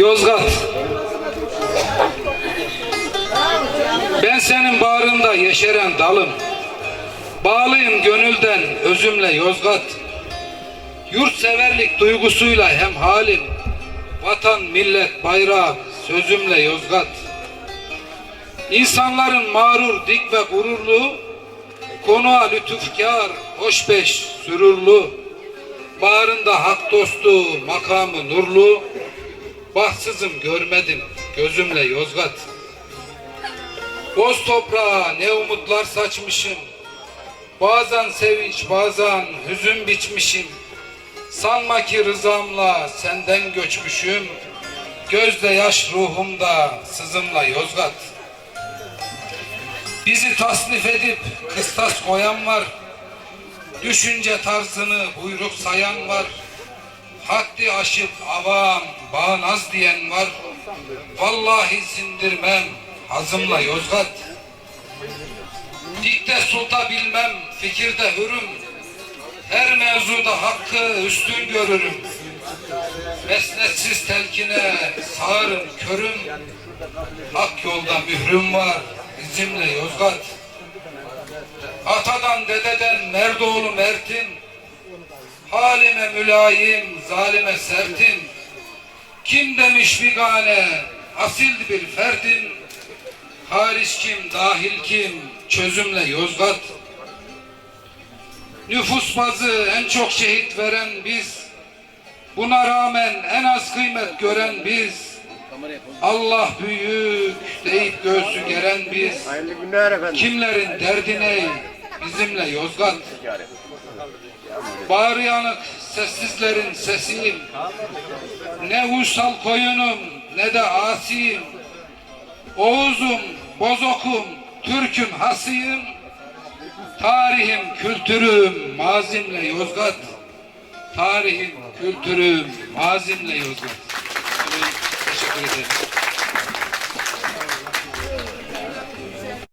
Yozgat. Ben senin bağrında yeşeren dalım. Bağlıyım gönülden özümle Yozgat. Yurtseverlik duygusuyla hem halim. Vatan, millet, bayrak sözümle Yozgat. İnsanların mağrur, dik ve gururlu, konuğa lütufkar, hoşbeş, sürurlu, bağrında hak dostu, makamı nurlu, bahtsızım görmedim gözümle Yozgat. Boz toprağa ne umutlar saçmışım, bazen sevinç, bazen hüzün biçmişim. Sanma ki rızamla senden göçmüşüm, gözde yaş ruhumda sızımla Yozgat. Bizi tasnif edip kıstas koyan var. Düşünce tarzını buyruk sayan var. Haddi aşıp avam, bağnaz diyen var. Vallahi sindirmem hazımla Yozgat. Dikte sulta bilmem, fikirde hürüm. Her mevzuda hakkı üstün görürüm. Mesnetsiz telkine sağırım körüm. Hak yolda mührüm var bizimle Yozgat. Atadan dededen Merdoğlu Mert'in Halime mülayim, zalime sertin Kim demiş bigane, asil bir ferdin? Hariç kim, dahil kim, çözümle Yozgat. Nüfus bazı en çok şehit veren biz. Buna rağmen en az kıymet gören biz. Allah büyük deyip göğsü geren biz. Kimlerin derdi ne? Bizimle Yozgat. Bağrı yanık sessizlerin sesiyim. Ne uysal koyunum ne de asiyim. Oğuzum, bozokum, Türk'üm, hasıyım. Tarihim, kültürüm, mazimle Yozgat. Tarihim, kültürüm, mazimle Yozgat. Teşekkür ederim.